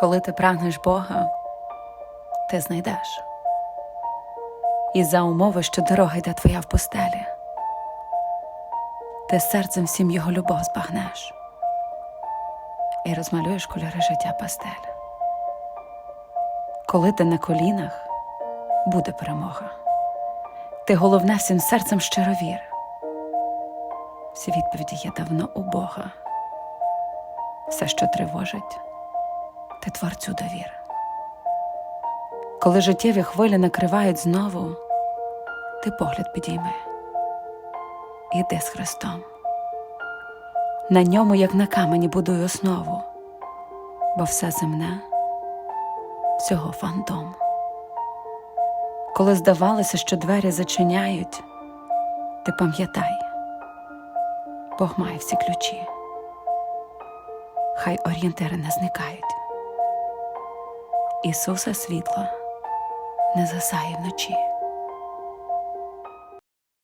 Коли ти прагнеш Бога, ти знайдеш. І за умови, що дорога йде твоя в пустелі, ти серцем всім його любов збагнеш і розмалюєш кольори життя пастель. Коли ти на колінах, буде перемога. Ти головне всім серцем щиро вір. Всі відповіді є давно у Бога. Все, що тривожить, ти творцю довір. Коли життєві хвилі накривають знову, ти погляд підійми. Іди з Христом. На ньому, як на камені, будуй основу, бо все земне всього фантом. Коли здавалося, що двері зачиняють, ти пам'ятай, Бог має всі ключі. Хай орієнтири не зникають. Ісуса світло не засає вночі.